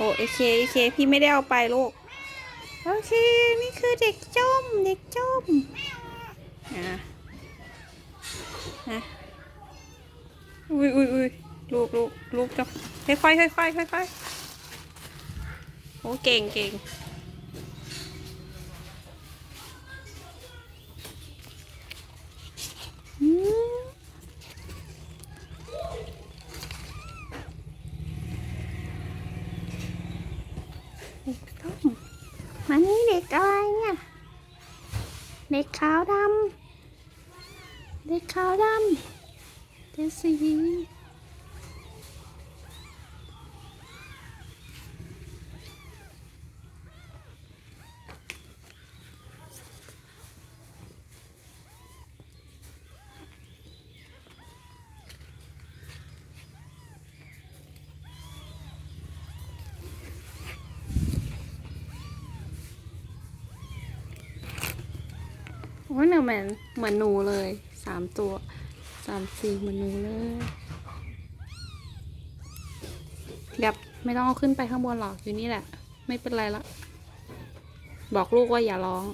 โอเคโอเคพี่ไม่ได้เอาไปลูกโอเคนี่คือเด็กจมเด็กจมนะนะอุ้ยอุ้ยอุ้ยลูกลูกลูกจมค่อยค่อยค่อยค่อยค่อยโอ้เก่งเก่งอืมเด็กส้มมานี่เด็กอะไรเนี่ย เด็กขาวดำเด็กขาวดำเด็กสี โอ้ยเนี่ยเหมือนเหมือนหนูเลยสามตัวสามสี่เหมือนหนูเลยเดี๋ยวไม่ต้องเอาขึ้นไปข้างบนหรอกอยู่นี่แหละ ไม่เป็นไรละ บอกลูกว่าอย่าร้อง